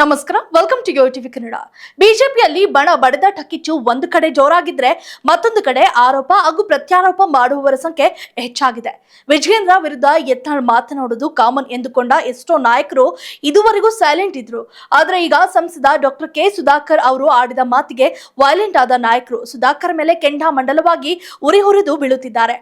ನಮಸ್ಕಾರ welcome to Yo TV Kannada ಬಿಜೆಪಿಯಲ್ಲಿ ಬಣ ಬಡದ ಕಿಚ್ಚು ಒಂದು ಕಡೆ ಜೋರಾಗಿದ್ರೆ ಮತ್ತೊಂದು ಕಡೆ ಆರೋಪ ಹಾಗೂ ಪ್ರತ್ಯಾರೋಪ ಮಾಡುವವರ ಸಂಖ್ಯೆ ಹೆಚ್ಚಾಗಿದೆ. ವಿಜಯೇಂದ್ರ ವಿರುದ್ಧ ಎತ್ತ ಮಾತನಾಡುವುದು ಕಾಮನ್ ಎಂದುಕೊಂಡ ಎಷ್ಟೋ ನಾಯಕರು ಇದುವರೆಗೂ ಸೈಲೆಂಟ್ ಇದ್ರು. ಆದ್ರೆ ಈಗ ಸಂಸದ ಡಾಕ್ಟರ್ ಕೆ ಸುಧಾಕರ್ ಅವರು ಆಡಿದ ಮಾತಿಗೆ ವೈಲೆಂಟ್ ಆದ ನಾಯಕರು ಸುಧಾಕರ್ ಮೇಲೆ ಕೆಂಡಾಮಂಡಲವಾಗಿ ಉರಿ ಹುರಿದು ಬೀಳುತ್ತಿದ್ದಾರೆ.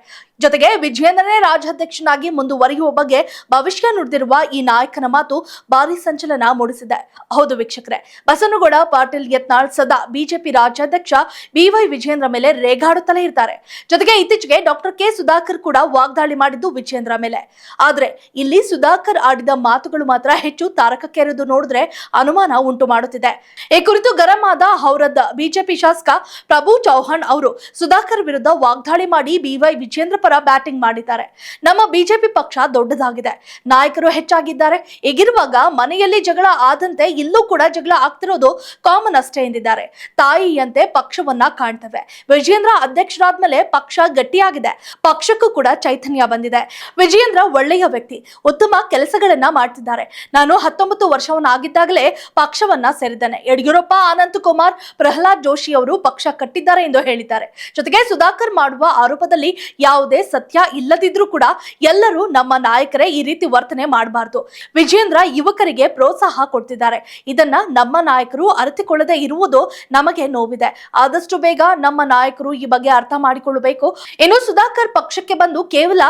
ಜೊತೆಗೆ ವಿಜಯೇಂದ್ರನೇ ರಾಜ್ಯಾಧ್ಯಕ್ಷನಾಗಿ ಮುಂದುವರಿಯುವ ಬಗ್ಗೆ ಭವಿಷ್ಯ ನುಡಿದಿರುವ ಈ ನಾಯಕನ ಮಾತು ಭಾರಿ ಸಂಚಲನ ಮೂಡಿಸಿದೆ. ಹೌದು ವೀಕ್ಷಕರೇ, ಬಸನಗೌಡ ಪಾಟೀಲ್ ಯತ್ನಾಳ್ ಸದಾ ಬಿಜೆಪಿ ರಾಜ್ಯಾಧ್ಯಕ್ಷ ಬಿವೈ ವಿಜಯೇಂದ್ರ ಮೇಲೆ ರೇಗಾಡುತ್ತಲೇ ಇರ್ತಾರೆ. ಜೊತೆಗೆ ಇತ್ತೀಚೆಗೆ ಡಾಕ್ಟರ್ ಕೆ. ಸುಧಾಕರ್ ಕೂಡ ವಾಗ್ದಾಳಿ ಮಾಡಿದ್ದು ವಿಜಯೇಂದ್ರ ಮೇಲೆ. ಆದ್ರೆ ಇಲ್ಲಿ ಸುಧಾಕರ್ ಆಡಿದ ಮಾತುಗಳು ಮಾತ್ರ ಹೆಚ್ಚು ತಾರಕಕ್ಕೇರಿದು ನೋಡಿದ್ರೆ ಅನುಮಾನ ಉಂಟು ಮಾಡುತ್ತಿದೆ. ಈ ಕುರಿತು ಗರಂ ಆದ ಹೌರದ್ ಬಿಜೆಪಿ ಶಾಸಕ ಪ್ರಭು ಚೌಹಾಣ್ ಅವರು ಸುಧಾಕರ್ ವಿರುದ್ಧ ವಾಗ್ದಾಳಿ ಮಾಡಿ ಬಿವೈ ವಿಜೇಂದ್ರ ಪರ ಬ್ಯಾಟಿಂಗ್ ಮಾಡಿದ್ದಾರೆ. ನಮ್ಮ ಬಿಜೆಪಿ ಪಕ್ಷ ದೊಡ್ಡದಾಗಿದೆ. ನಾಯಕರು ಹೆಚ್ಚಾಗಿದ್ದಾರೆ. ಈಗಿರುವಾಗ ಮನೆಯಲ್ಲಿ ಜಗಳ ಆದಂತೆ ಇಲ್ಲೂ ಕೂಡ ಜಗಳ ಆಗ್ತಿರೋದು ಕಾಮನ್ ಅಷ್ಟೇ ಎಂದಿದ್ದಾರೆ. ತಾಯಿಯಂತೆ ಪಕ್ಷವನ್ನ ಕಾಣ್ತವೆ. ವಿಜಯೇಂದ್ರ ಅಧ್ಯಕ್ಷರಾದ್ಮೇಲೆ ಪಕ್ಷ ಗಟ್ಟಿಯಾಗಿದೆ. ಪಕ್ಷಕ್ಕೂ ಕೂಡ ಚೈತನ್ಯ ಬಂದಿದೆ. ವಿಜಯೇಂದ್ರ ಒಳ್ಳೆಯ ವ್ಯಕ್ತಿ. ಉತ್ತಮ ಕೆಲಸಗಳನ್ನ ಮಾಡ್ತಿದ್ದಾರೆ. ನಾನು ಹತ್ತೊಂಬತ್ತು ವರ್ಷವನ್ನಾಗಿದ್ದಾಗಲೇ ಪಕ್ಷವನ್ನ ಸೇರಿದ್ದೇನೆ. ಯಡಿಯೂರಪ್ಪ, ಅನಂತ ಕುಮಾರ್, ಪ್ರಹ್ಲಾದ್ ಜೋಶಿ ಅವರು ಪಕ್ಷ ಕಟ್ಟಿದ್ದಾರೆ ಎಂದು ಹೇಳಿದ್ದಾರೆ. ಜೊತೆಗೆ ಸುಧಾಕರ್ ಮಾಡುವ ಆರೋಪದಲ್ಲಿ ಯಾವುದೇ ಸತ್ಯ ಇಲ್ಲದಿದ್ರೂ ಕೂಡ ಎಲ್ಲರೂ ನಮ್ಮ ನಾಯಕರೇ ಈ ರೀತಿ ವರ್ತನೆ ಮಾಡಬಾರ್ದು. ವಿಜೇಂದ್ರ ಯುವಕರಿಗೆ ಪ್ರೋತ್ಸಾಹ ಕೊಡ್ತಿದ್ದಾರೆ. ಇದನ್ನ ನಮ್ಮ ನಾಯಕರು ಅರಿತುಕೊಳ್ಳದೆ ಇರುವುದು ನಮಗೆ ನೋವಿದೆ. ಆದಷ್ಟು ಬೇಗ ನಮ್ಮ ನಾಯಕರು ಈ ಬಗ್ಗೆ ಅರ್ಥ ಮಾಡಿಕೊಳ್ಳಬೇಕು. ಇನ್ನು ಸುಧಾಕರ್ ಪಕ್ಷಕ್ಕೆ ಬಂದು ಕೇವಲ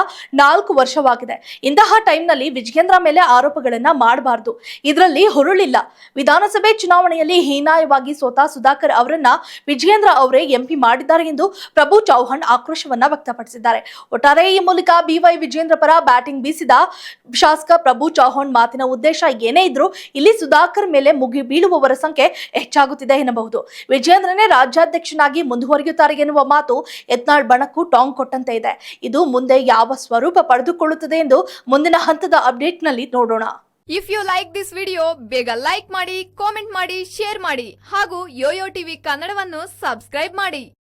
ನಾಲ್ಕು ವರ್ಷವಾಗಿದೆ. ಇಂತಹ ಟೈಮ್ನಲ್ಲಿ ವಿಜಯೇಂದ್ರ ಮೇಲೆ ಆರೋಪಗಳನ್ನ ಮಾಡಬಾರದು. ಇದರಲ್ಲಿ ಹುರುಳಿಲ್ಲ. ವಿಧಾನಸಭೆ ಚುನಾವಣೆಯಲ್ಲಿ ಹೀನಾಯವಾಗಿ ಸೋತ ಸುಧಾಕರ್ ಅವರನ್ನ ವಿಜಯೇಂದ್ರ ಅವರೇ ಎಂಪಿ ಮಾಡಿದ್ದಾರೆ ಎಂದು ಪ್ರಭು ಚೌಹಾಣ್ ಆಕ್ರೋಶವನ್ನ ವ್ಯಕ್ತಪಡಿಸಿದ್ದಾರೆ. ಒಟ್ಟಾರೆ ಈ ಮೂಲಕ ಬಿವೈ ವಿಜೇಂದ್ರ ಪರ ಬ್ಯಾಟಿಂಗ್ ಬೀಸಿದ ಶಾಸಕ ಪ್ರಭು ಚೌಹಾಣ್ ಮಾತಿನ ಉದ್ದೇಶ ಏನೇ ಇದ್ರು ಇಲ್ಲಿ ಸುಧಾಕರ್ ಮೇಲೆ ಮುಗಿ ಬೀಳುವವರ ಸಂಖ್ಯೆ ಹೆಚ್ಚಾಗುತ್ತಿದೆ ಎನ್ನಬಹುದು. ವಿಜಯೇಂದ್ರನೇ ರಾಜ್ಯಾಧ್ಯಕ್ಷನಾಗಿ ಮುಂದುವರಿಯುತ್ತಾರೆ ಎನ್ನುವ ಮಾತು ಯತ್ನಾಳ್ ಬಣಕ್ಕೂ ಟಾಂಗ್ ಕೊಟ್ಟಂತೆ ಇದೆ. ಇದು ಮುಂದೆ ಯಾವ ಸ್ವರೂಪ ಪಡೆದುಕೊಳ್ಳುತ್ತದೆ ಎಂದು ಮುಂದಿನ ಹಂತದ ಅಪ್ಡೇಟ್ನಲ್ಲಿ ನೋಡೋಣ. If you like this video ಬೇಗ ಲೈಕ್ ಮಾಡಿ ಕಾಮೆಂಟ್ ಮಾಡಿ ಶೇರ್ ಮಾಡಿ ಹಾಗೂ ಯೋಯೋ ಟಿವಿ ಕನ್ನಡವನ್ನು ಸಬ್ಸ್ಕ್ರೈಬ್ ಮಾಡಿ.